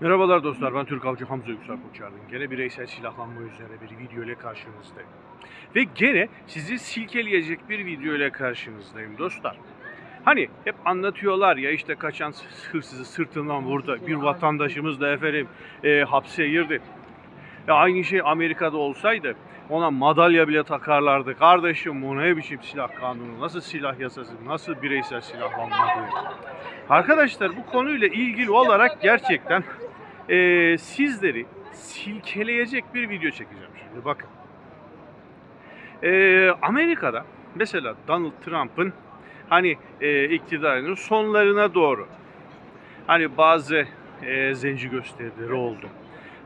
Merhabalar dostlar, ben Türk Avcı Hamza Yüksel Koçardın. Gene bireysel silahlanma üzerine bir video ile karşınızdayım. Ve gene sizi silkeleyecek bir video ile karşınızdayım dostlar. Hani hep anlatıyorlar ya işte kaçan hırsızı sırtından vurdu. Bir vatandaşımız da efendim e, hapse girdi. Ya aynı şey Amerika'da olsaydı ona madalya bile takarlardı. Kardeşim bu ne biçim silah kanunu, nasıl silah yasası, nasıl bireysel silahlanma diye. Arkadaşlar bu konuyla ilgili olarak gerçekten eee, sizleri silkeleyecek bir video çekeceğim şimdi bakın. Eee, Amerika'da mesela Donald Trump'ın hani eee iktidarının sonlarına doğru hani bazı eee, zenci gösterileri oldu.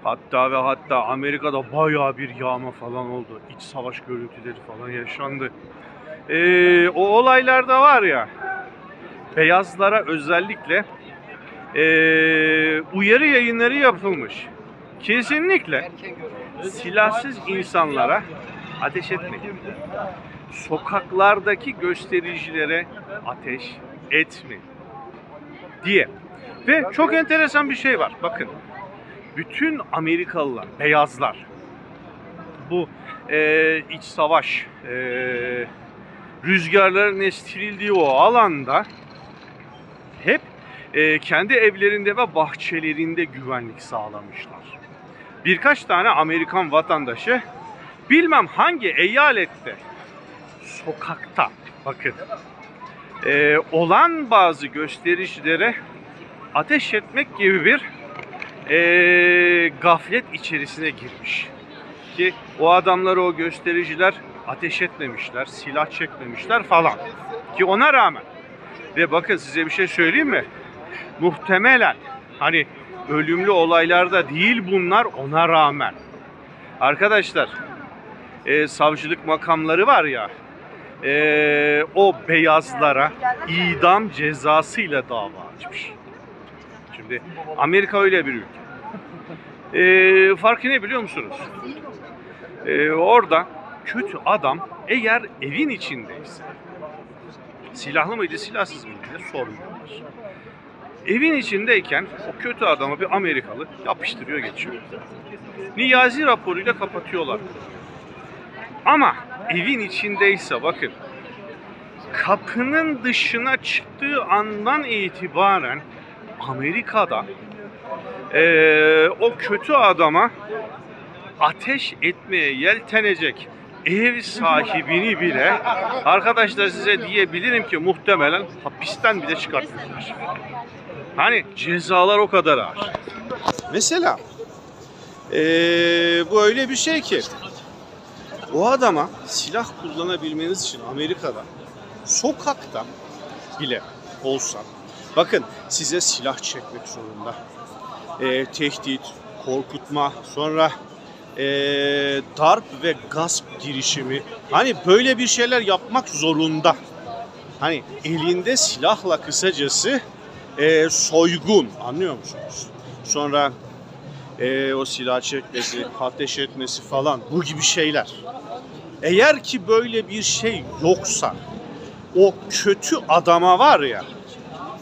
Hatta ve hatta Amerika'da bayağı bir yağma falan oldu. İç savaş görüntüleri falan yaşandı. Eee, o olaylarda var ya beyazlara özellikle eee, uyarı yayınları yapılmış. Kesinlikle silahsız insanlara ateş etmeyin. Sokaklardaki göstericilere ateş etmeyin diye. Ve çok enteresan bir şey var. Bakın. Bütün Amerikalılar, beyazlar bu eee, iç savaş eee rüzgarların estirildiği o alanda e, kendi evlerinde ve bahçelerinde güvenlik sağlamışlar. Birkaç tane Amerikan vatandaşı bilmem hangi eyalette sokakta bakın e, olan bazı göstericilere ateş etmek gibi bir e, gaflet içerisine girmiş. Ki o adamları o göstericiler ateş etmemişler, silah çekmemişler falan. Ki ona rağmen ve bakın size bir şey söyleyeyim mi? Muhtemelen hani ölümlü olaylarda değil bunlar ona rağmen. Arkadaşlar e, savcılık makamları var ya e, o beyazlara idam cezasıyla dava açmış. Şimdi Amerika öyle bir ülke. E, farkı ne biliyor musunuz? E, orada kötü adam eğer evin içindeyse silahlı mıydı silahsız mıydı diye sormuyorlar. Evin içindeyken o kötü adamı bir Amerikalı yapıştırıyor geçiyor. Niyazi raporuyla kapatıyorlar. Ama evin içindeyse bakın kapının dışına çıktığı andan itibaren Amerika'da eee, o kötü adama ateş etmeye yeltenecek ev sahibini bile arkadaşlar size diyebilirim ki muhtemelen hapisten bile çıkartmıyorlar. Hani cezalar o kadar ağır. Mesela eee, bu öyle bir şey ki o adama silah kullanabilmeniz için Amerika'da sokakta bile olsa bakın size silah çekmek zorunda. Eee, tehdit, korkutma, sonra eee, darp ve gasp girişimi. Hani böyle bir şeyler yapmak zorunda. Hani elinde silahla kısacası eee, soygun anlıyor musunuz? Sonra eee, o silah çekmesi, ateş etmesi falan bu gibi şeyler. Eğer ki böyle bir şey yoksa o kötü adama var ya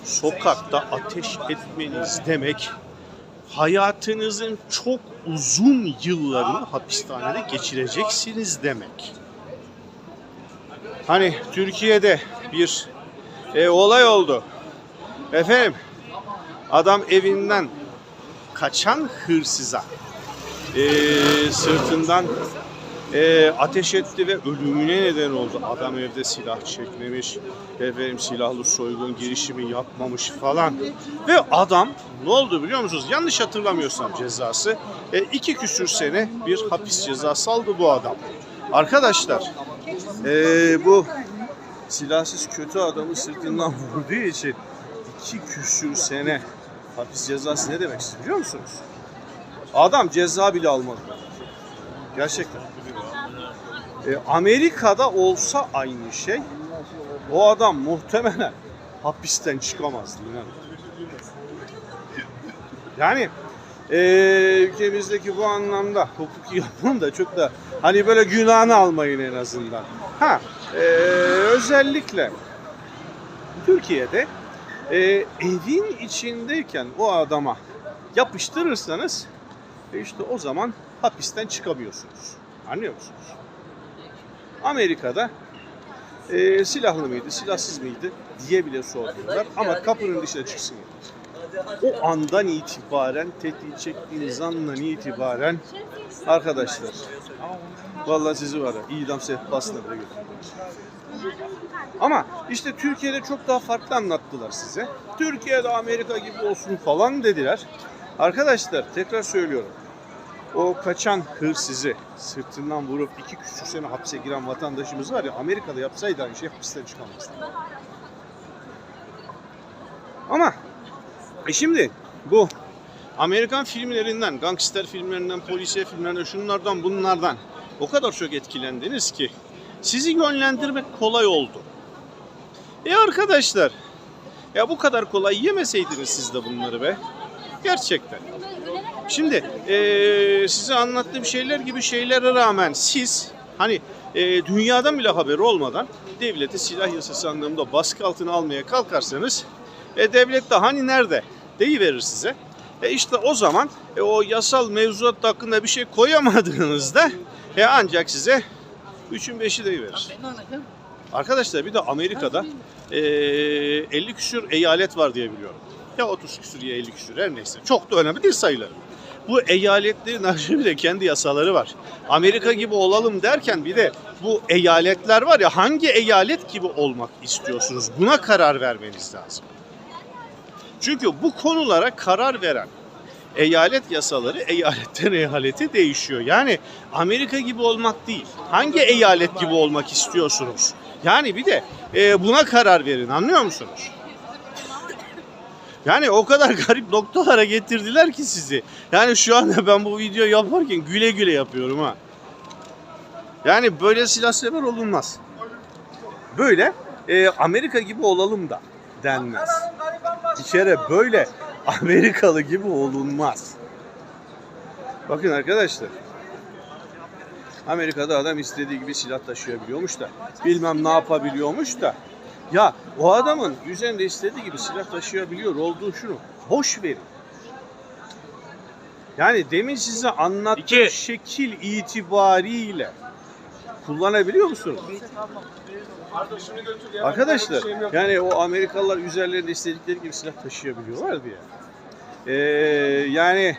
sokakta ateş etmeniz demek hayatınızın çok uzun yıllarını hapishanede geçireceksiniz demek. Hani Türkiye'de bir e, olay oldu. Efendim adam evinden kaçan hırsıza e, sırtından e, ateş etti ve ölümüne neden oldu. Adam evde silah çekmemiş, efendim silahlı soygun girişimi yapmamış falan. Ve adam ne oldu biliyor musunuz? Yanlış hatırlamıyorsam cezası e, iki küsür sene bir hapis cezası aldı bu adam. Arkadaşlar e, bu silahsız kötü adamı sırtından vurduğu için iki küsür sene hapis cezası ne demek siz biliyor musunuz? Adam ceza bile almadı. Gerçekten. E, Amerika'da olsa aynı şey o adam muhtemelen hapisten çıkamazdı inanın. Yani e, ülkemizdeki bu anlamda hukuki yapının da çok da hani böyle günahını almayın en azından. Ha e, özellikle Türkiye'de e, evin içindeyken o adama yapıştırırsanız e işte o zaman hapisten çıkamıyorsunuz. Anlıyor musunuz? Amerika'da e, silahlı mıydı, silahsız mıydı diye bile sordular ama kapının dışına çıksın. O andan itibaren, tetiği çektiğiniz andan itibaren arkadaşlar vallahi sizi var ya idam sehpasına bile götürürler. Ama işte Türkiye'de çok daha farklı anlattılar size. Türkiye'de Amerika gibi olsun falan dediler. Arkadaşlar tekrar söylüyorum. O kaçan hırsızı sırtından vurup iki küçük sene hapse giren vatandaşımız var ya Amerika'da yapsaydı aynı şey hapisten çıkamazdı. Ama e şimdi bu Amerikan filmlerinden, gangster filmlerinden, polisiye filmlerinden, şunlardan bunlardan o kadar çok etkilendiniz ki sizi yönlendirmek kolay oldu. E arkadaşlar ya bu kadar kolay yemeseydiniz siz de bunları be. Gerçekten. Şimdi eee size anlattığım şeyler gibi şeylere rağmen siz hani eee, dünyadan bile haberi olmadan devleti silah yasası anlamında baskı altına almaya kalkarsanız e, devlet de hani nerede deyiverir size. E işte o zaman e, o yasal mevzuat hakkında bir şey koyamadığınızda e, ancak size üçün beşi deyiverir. Arkadaşlar bir de Amerika'da e, 50 küsür eyalet var diye biliyorum. Ya 30 küsür ya 50 küsür her neyse. Çok da önemli değil sayıları. Bu eyaletlerin ayrıca bir de kendi yasaları var. Amerika gibi olalım derken bir de bu eyaletler var ya hangi eyalet gibi olmak istiyorsunuz? Buna karar vermeniz lazım. Çünkü bu konulara karar veren eyalet yasaları eyaletten eyalete değişiyor. Yani Amerika gibi olmak değil. Hangi eyalet gibi olmak istiyorsunuz? Yani bir de e, buna karar verin anlıyor musunuz? Yani o kadar garip noktalara getirdiler ki sizi. Yani şu anda ben bu video yaparken güle güle yapıyorum ha. Yani böyle silah sever olunmaz. Böyle e, Amerika gibi olalım da denmez. Bir kere böyle Amerikalı gibi olunmaz. Bakın arkadaşlar. Amerika'da adam istediği gibi silah taşıyabiliyormuş da bilmem ne yapabiliyormuş da ya o adamın üzerinde istediği gibi silah taşıyabiliyor olduğu şunu boş verin. Yani demin size anlattığım İki. şekil itibariyle kullanabiliyor musunuz? Arkadaşlar yani o Amerikalılar üzerlerinde istedikleri gibi silah taşıyabiliyorlar diye. Ee, yani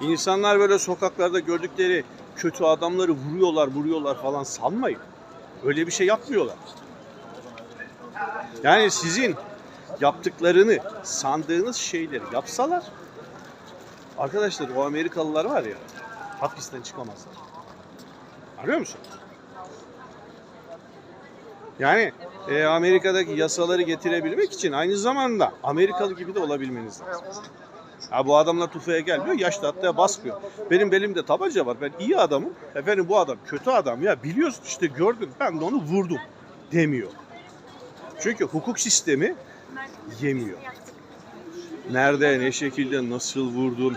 insanlar böyle sokaklarda gördükleri kötü adamları vuruyorlar vuruyorlar falan sanmayın. Öyle bir şey yapmıyorlar. Yani sizin yaptıklarını sandığınız şeyleri yapsalar arkadaşlar o Amerikalılar var ya hapisten çıkamazlar. Anlıyor musunuz? Yani e, Amerika'daki yasaları getirebilmek için aynı zamanda Amerikalı gibi de olabilmeniz lazım. Ha bu adamlar tufaya gelmiyor, yaşlı hatta basmıyor. Benim belimde tabanca var, ben iyi adamım. Efendim bu adam kötü adam ya biliyorsun işte gördün ben de onu vurdum demiyor. Çünkü hukuk sistemi yemiyor. Nerede, ne şekilde, nasıl vurdun?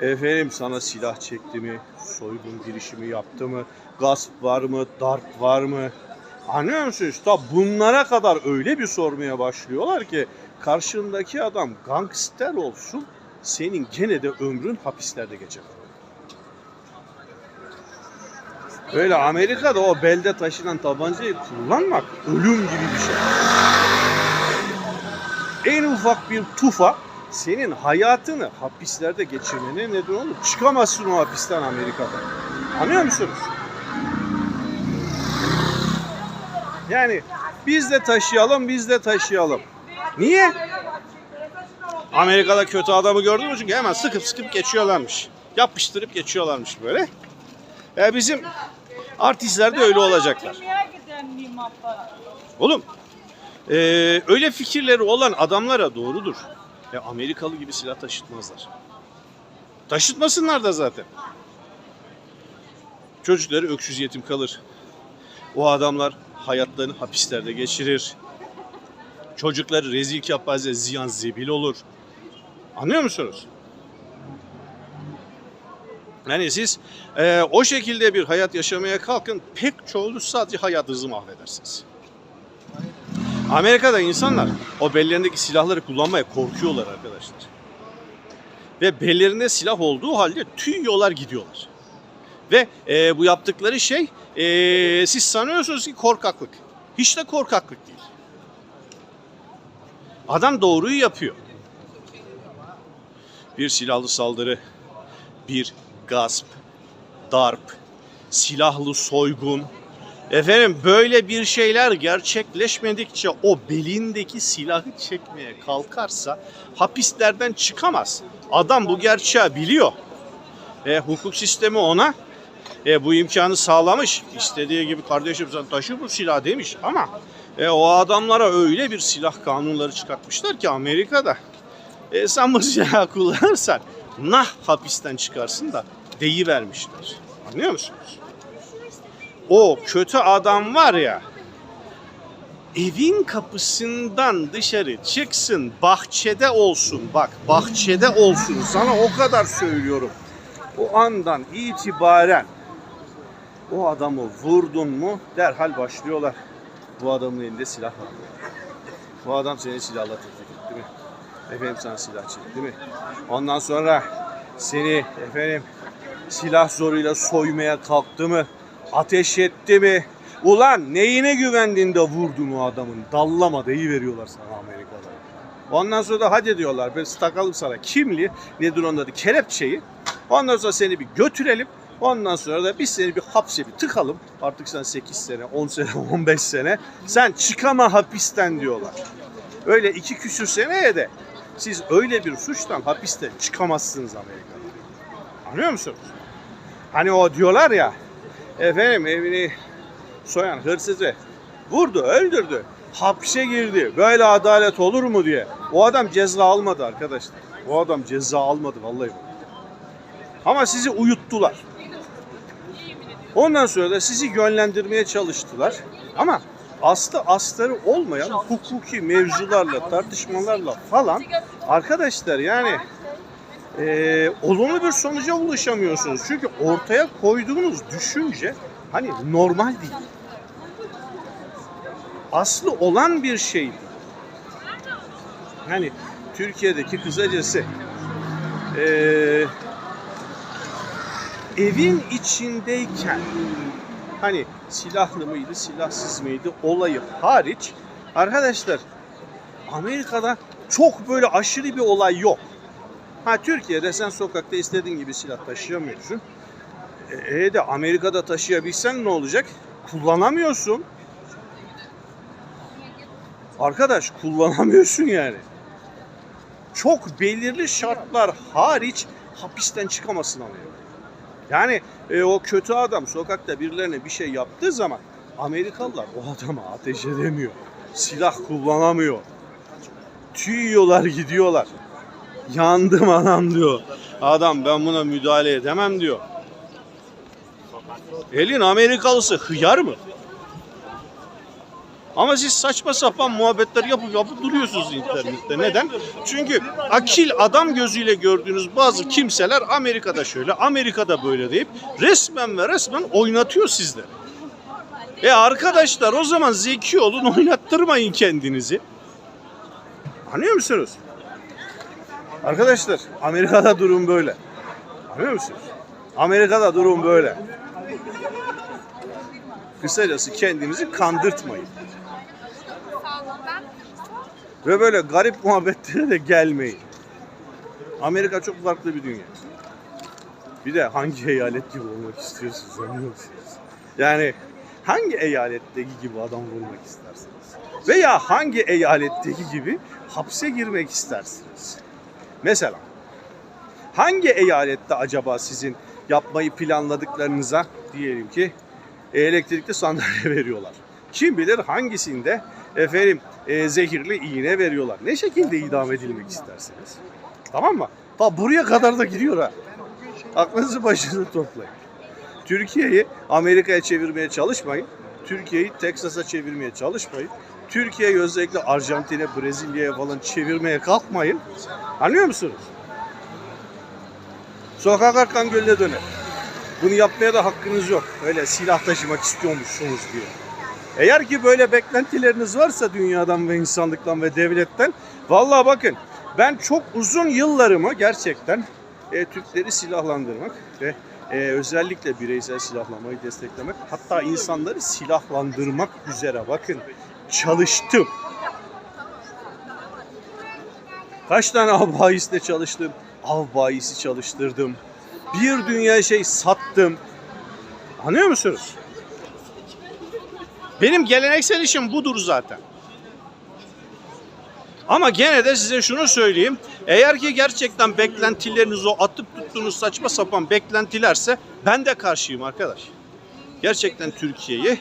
Efendim sana silah çekti mi? Soygun girişimi yaptı mı? Gasp var mı? Darp var mı? Anlıyor musunuz? Ta bunlara kadar öyle bir sormaya başlıyorlar ki karşındaki adam gangster olsun senin gene de ömrün hapislerde geçer. Öyle Amerika'da o belde taşınan tabancayı kullanmak ölüm gibi bir şey. En ufak bir tufa senin hayatını hapislerde geçirmene neden olur. Çıkamazsın o hapisten Amerika'da. Anlıyor musunuz? Yani biz de taşıyalım, biz de taşıyalım. Niye? Amerika'da kötü adamı gördün mü? Çünkü hemen sıkıp sıkıp geçiyorlarmış. Yapıştırıp geçiyorlarmış böyle. E bizim artistler de öyle olacaklar. Oğlum e, öyle fikirleri olan adamlara doğrudur. E, Amerikalı gibi silah taşıtmazlar. Taşıtmasınlar da zaten. Çocukları öksüz yetim kalır. O adamlar hayatlarını hapislerde geçirir. Çocukları rezil kepaze ziyan zebil olur. Anlıyor musunuz? Yani siz e, o şekilde bir hayat yaşamaya kalkın pek çoğunuz sadece hayatınızı mahvedersiniz. Amerika'da insanlar o bellerindeki silahları kullanmaya korkuyorlar arkadaşlar. ve bellerinde silah olduğu halde tüyüyorlar gidiyorlar. Ve e, bu yaptıkları şey e, siz sanıyorsunuz ki korkaklık. Hiç de korkaklık değil. Adam doğruyu yapıyor. Bir silahlı saldırı, bir gasp, darp, silahlı soygun. Efendim böyle bir şeyler gerçekleşmedikçe o belindeki silahı çekmeye kalkarsa hapislerden çıkamaz. Adam bu gerçeği biliyor. E, hukuk sistemi ona e, bu imkanı sağlamış. İstediği gibi kardeşim sen taşı bu silah demiş ama e, o adamlara öyle bir silah kanunları çıkartmışlar ki Amerika'da e, sen bu silahı kullanırsan nah hapisten çıkarsın da deyivermişler. Anlıyor musunuz? O kötü adam var ya evin kapısından dışarı çıksın bahçede olsun bak bahçede olsun sana o kadar söylüyorum. O andan itibaren o adamı vurdun mu derhal başlıyorlar. Bu adamın elinde silah var. Bu adam seni silahla tehdit etti mi? Efendim sana silah çekti mi? Ondan sonra seni efendim silah zoruyla soymaya kalktı mı? Ateş etti mi? Ulan neyine güvendin de vurdun o adamın? Dallama veriyorlar sana Amerika'da. Ondan sonra da hadi diyorlar biz takalım sana kimliği nedir onun adı kelepçeyi. Ondan sonra seni bir götürelim. Ondan sonra da biz seni bir hapse bir tıkalım. Artık sen 8 sene, 10 sene, 15 sene. Sen çıkama hapisten diyorlar. Öyle iki küsür seneye de siz öyle bir suçtan hapisten çıkamazsınız Amerika'da. Anlıyor musunuz? Hani o diyorlar ya efendim evini soyan hırsızı vurdu, öldürdü. Hapse girdi. Böyle adalet olur mu diye. O adam ceza almadı arkadaşlar. O adam ceza almadı vallahi. Ama sizi uyuttular. Ondan sonra da sizi yönlendirmeye çalıştılar. Ama aslı astarı olmayan hukuki mevzularla, tartışmalarla falan arkadaşlar yani eee olumlu bir sonuca ulaşamıyorsunuz. Çünkü ortaya koyduğunuz düşünce hani normal değil. Aslı olan bir şey. Yani Türkiye'deki kısacası eee evin içindeyken hani silahlı mıydı silahsız mıydı olayı hariç arkadaşlar Amerika'da çok böyle aşırı bir olay yok. Ha Türkiye'de sen sokakta istediğin gibi silah taşıyamıyorsun. E, e de Amerika'da taşıyabilsen ne olacak? Kullanamıyorsun. Arkadaş kullanamıyorsun yani. Çok belirli şartlar hariç hapisten çıkamazsın Amerika. Yani e, o kötü adam sokakta birilerine bir şey yaptığı zaman Amerikalılar o adama ateş edemiyor. Silah kullanamıyor. Tüyüyorlar gidiyorlar. Yandım anam diyor. Adam ben buna müdahale edemem diyor. Elin Amerikalısı hıyar mı? Ama siz saçma sapan muhabbetler yapıp yapıp duruyorsunuz internette. Neden? Çünkü akil adam gözüyle gördüğünüz bazı kimseler Amerika'da şöyle, Amerika'da böyle deyip resmen ve resmen oynatıyor sizleri. E arkadaşlar o zaman zeki olun oynattırmayın kendinizi. Anlıyor musunuz? Arkadaşlar Amerika'da durum böyle. Anlıyor musunuz? Amerika'da durum böyle. Kısacası kendinizi kandırtmayın. Ve böyle garip muhabbetlere de gelmeyin. Amerika çok farklı bir dünya. Bir de hangi eyalet gibi olmak istiyorsunuz anlıyor musunuz? Yani hangi eyaletteki gibi adam vurmak istersiniz? Veya hangi eyaletteki gibi hapse girmek istersiniz? Mesela hangi eyalette acaba sizin yapmayı planladıklarınıza diyelim ki elektrikli sandalye veriyorlar? Kim bilir hangisinde efendim e, zehirli iğne veriyorlar. Ne şekilde idam edilmek isterseniz. Tamam mı? Ta buraya kadar da gidiyor ha. Aklınızı başınıza toplayın. Türkiye'yi Amerika'ya çevirmeye çalışmayın. Türkiye'yi Teksas'a çevirmeye çalışmayın. Türkiye'yi özellikle Arjantin'e, Brezilya'ya falan çevirmeye kalkmayın. Anlıyor musunuz? Sokak arkan gölle döner. Bunu yapmaya da hakkınız yok. Öyle silah taşımak istiyormuşsunuz diye. Eğer ki böyle beklentileriniz varsa dünyadan ve insanlıktan ve devletten vallahi bakın Ben çok uzun yıllarımı gerçekten e, Türkleri silahlandırmak ve e, özellikle bireysel silahlanmayı desteklemek hatta insanları silahlandırmak üzere bakın çalıştım. Kaç tane av bayisle çalıştım? Av bayisi çalıştırdım. Bir dünya şey sattım. Anlıyor musunuz? Benim geleneksel işim budur zaten. Ama gene de size şunu söyleyeyim. Eğer ki gerçekten beklentileriniz o atıp tuttuğunuz saçma sapan beklentilerse ben de karşıyım arkadaş. Gerçekten Türkiye'yi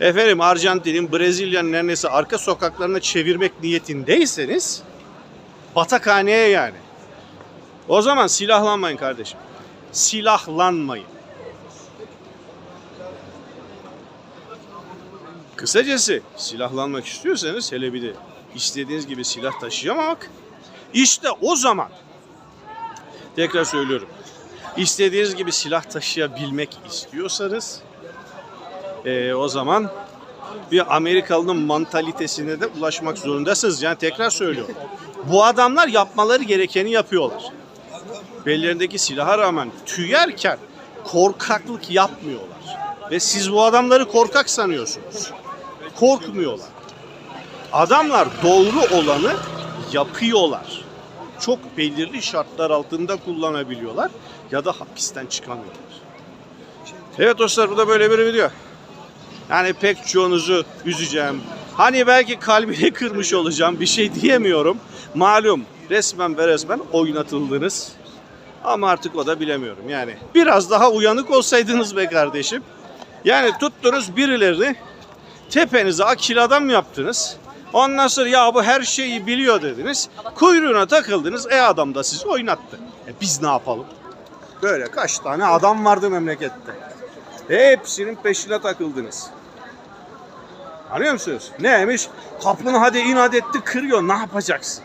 efendim Arjantin'in, Brezilya'nın her neyse arka sokaklarına çevirmek niyetindeyseniz batakhaneye yani. O zaman silahlanmayın kardeşim. Silahlanmayın. Kısacası silahlanmak istiyorsanız hele bir de istediğiniz gibi silah taşıyamamak işte o zaman tekrar söylüyorum istediğiniz gibi silah taşıyabilmek istiyorsanız eee, o zaman bir Amerikalı'nın mantalitesine de ulaşmak zorundasınız. Yani tekrar söylüyorum. Bu adamlar yapmaları gerekeni yapıyorlar. Bellerindeki silaha rağmen tüyerken korkaklık yapmıyorlar. Ve siz bu adamları korkak sanıyorsunuz. Korkmuyorlar. Adamlar doğru olanı yapıyorlar. Çok belirli şartlar altında kullanabiliyorlar ya da hapisten çıkamıyorlar. Evet dostlar bu da böyle bir video. Yani pek çoğunuzu üzeceğim. Hani belki kalbini kırmış olacağım bir şey diyemiyorum. Malum resmen ve resmen oynatıldınız. Ama artık o da bilemiyorum yani. Biraz daha uyanık olsaydınız be kardeşim. Yani tuttunuz birilerini tepenize akil adam yaptınız. Ondan sonra ya bu her şeyi biliyor dediniz. Kuyruğuna takıldınız. E adam da sizi oynattı. E biz ne yapalım? Böyle kaç tane adam vardı memlekette. Hepsinin peşine takıldınız. Anlıyor musunuz? Neymiş? Kapını hadi inat etti kırıyor. Ne yapacaksın?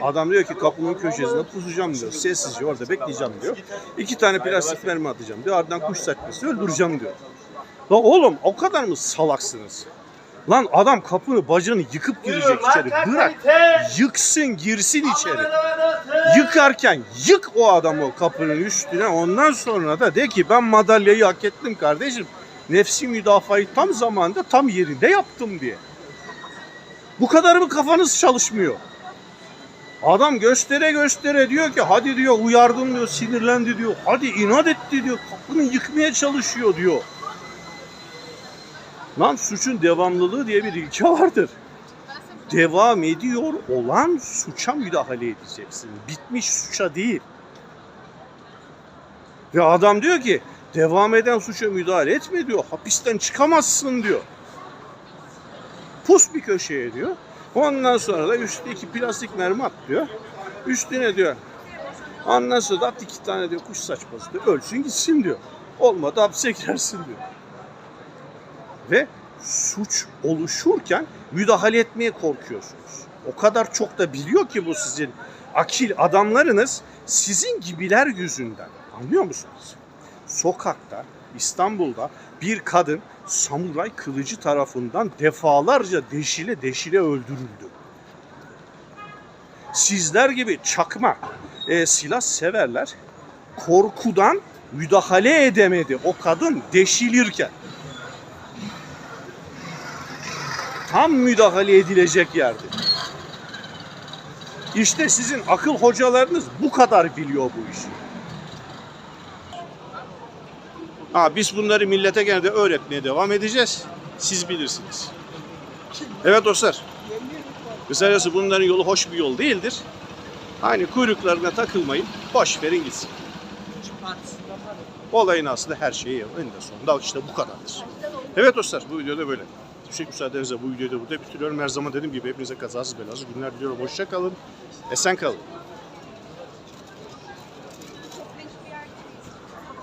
Adam diyor ki kapının köşesinde pusacağım diyor. Sessizce orada bekleyeceğim diyor. İki tane plastik mermi atacağım diyor. Ardından kuş saçması öldüreceğim diyor. La oğlum o kadar mı salaksınız? Lan adam kapını bacını yıkıp girecek içeri. Bırak. Yıksın girsin içeri. Yıkarken yık o adamı kapının üstüne. Ondan sonra da de ki ben madalyayı hak ettim kardeşim. Nefsi müdafayı tam zamanda tam yerinde yaptım diye. Bu kadar mı kafanız çalışmıyor? Adam göstere göstere diyor ki hadi diyor uyardım diyor sinirlendi diyor. Hadi inat etti diyor. Kapını yıkmaya çalışıyor diyor. Lan suçun devamlılığı diye bir ilke vardır. Devam ediyor olan suça müdahale edeceksin. Bitmiş suça değil. Ve adam diyor ki devam eden suça müdahale etme diyor. Hapisten çıkamazsın diyor. Pus bir köşeye diyor. Ondan sonra da üstteki plastik mermi at diyor. Üstüne diyor. Ondan sonra da at iki tane diyor kuş saçması diyor. Ölsün gitsin diyor. Olmadı hapse girersin diyor. Ve suç oluşurken müdahale etmeye korkuyorsunuz. O kadar çok da biliyor ki bu sizin akil adamlarınız sizin gibiler yüzünden. Anlıyor musunuz? Sokakta İstanbul'da bir kadın samuray kılıcı tarafından defalarca deşile deşile öldürüldü. Sizler gibi çakma e, silah severler korkudan müdahale edemedi o kadın deşilirken. Tam müdahale edilecek yerde. İşte sizin akıl hocalarınız bu kadar biliyor bu işi. Ha, biz bunları millete gene de öğretmeye devam edeceğiz. Siz bilirsiniz. Evet dostlar. Kısacası bunların yolu hoş bir yol değildir. Hani kuyruklarına takılmayın. Boş verin gitsin. Olayın aslında her şeyi eninde sonunda işte bu kadardır. Evet dostlar bu videoda böyle. Teşekkür müsaadenizle bu videoyu da burada bitiriyorum. Her zaman dediğim gibi hepinize kazasız belasız günler diliyorum. Hoşça kalın. Esen kalın.